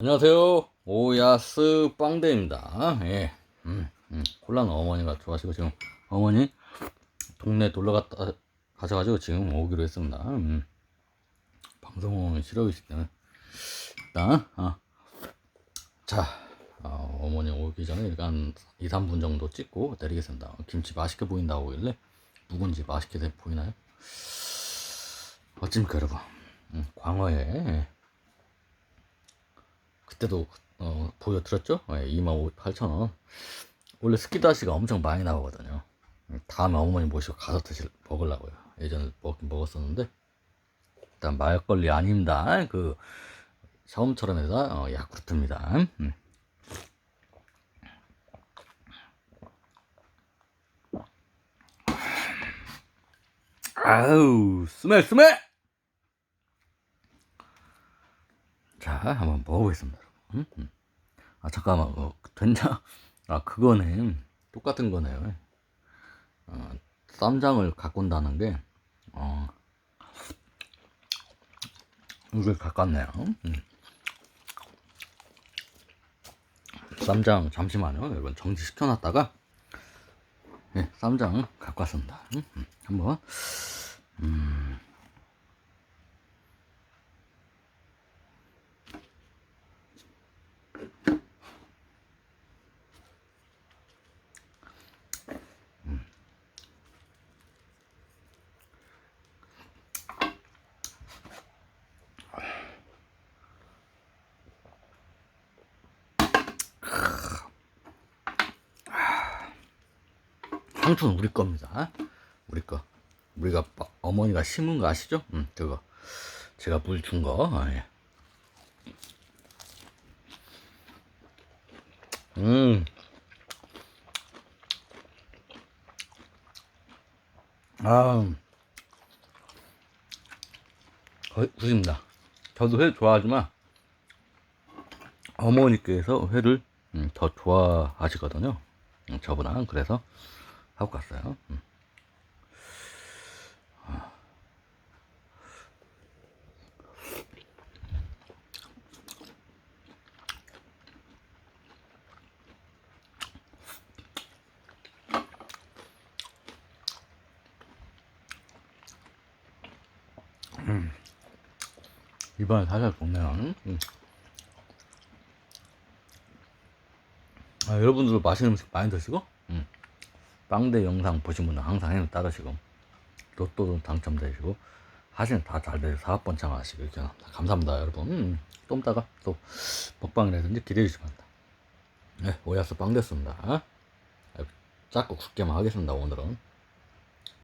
안녕하세요. 오야스 빵대입니다. 예. 음, 음. 콜라는 어머니가 좋아하시고 지금 어머니 동네 놀러 갔다 가셔가지고 지금 오기로 했습니다. 음. 방송을 싫어하시기 때문에 일단 아. 자 어, 어머니 오기 전에 한 2, 3분 정도 찍고 내리겠습니다. 김치 맛있게 보인다고 하길래 묵은지 맛있게 돼 보이나요? 어찌입니까 여러분 음, 광어에 그때도 어, 보여드렸죠? 예, 28,000원. 원래 스키다시가 엄청 많이 나오거든요. 다음에 어머니 모시고 가서 드실 먹으려고요. 예전에 먹긴 먹었었는데 일단 막걸리 아닙니다. 그 처음처럼 해서 어, 야쿠르트입니다. 음. 아우 스멜 스멜 자 한번 먹어보겠습니다. 음, 음. 아 잠깐만 어, 된장 아 그거는 똑같은 거네요 어, 쌈장을 온다는 게 어, 이걸 가깝네요 음. 쌈장 잠시만요 여러분 정지시켜 놨다가 예, 쌈장 갖고 왔습니다 음, 음. 한번 음. 상추는 우리 겁니다. 우리 거. 우리가 빠- 어머니가 심은 거 아시죠? 음, 그거. 제가 물 준 거. 아, 예. 음. 아. 거의 굿입니다. 저도 회 좋아하지만 어머니께서 회를 음, 더 좋아하시거든요. 음, 저보다 그래서 하고 갔어요. 음. 음. 이번에 살살 좋네요. 음. 아, 여러분들도 맛있는 음식 많이 드시고, 음. 빵대 영상 보신 분은 항상 해는 따르시고, 로또도 당첨되시고, 하시는 다 잘 되서 사업 번창하시고, 이렇게 합니다. 감사합니다, 여러분. 음. 좀 이따가 또 먹방이라든지 기대해 주시면 됩니다. 네, 오야스 빵 됐습니다. 짧고 굵게만 하겠습니다, 오늘은.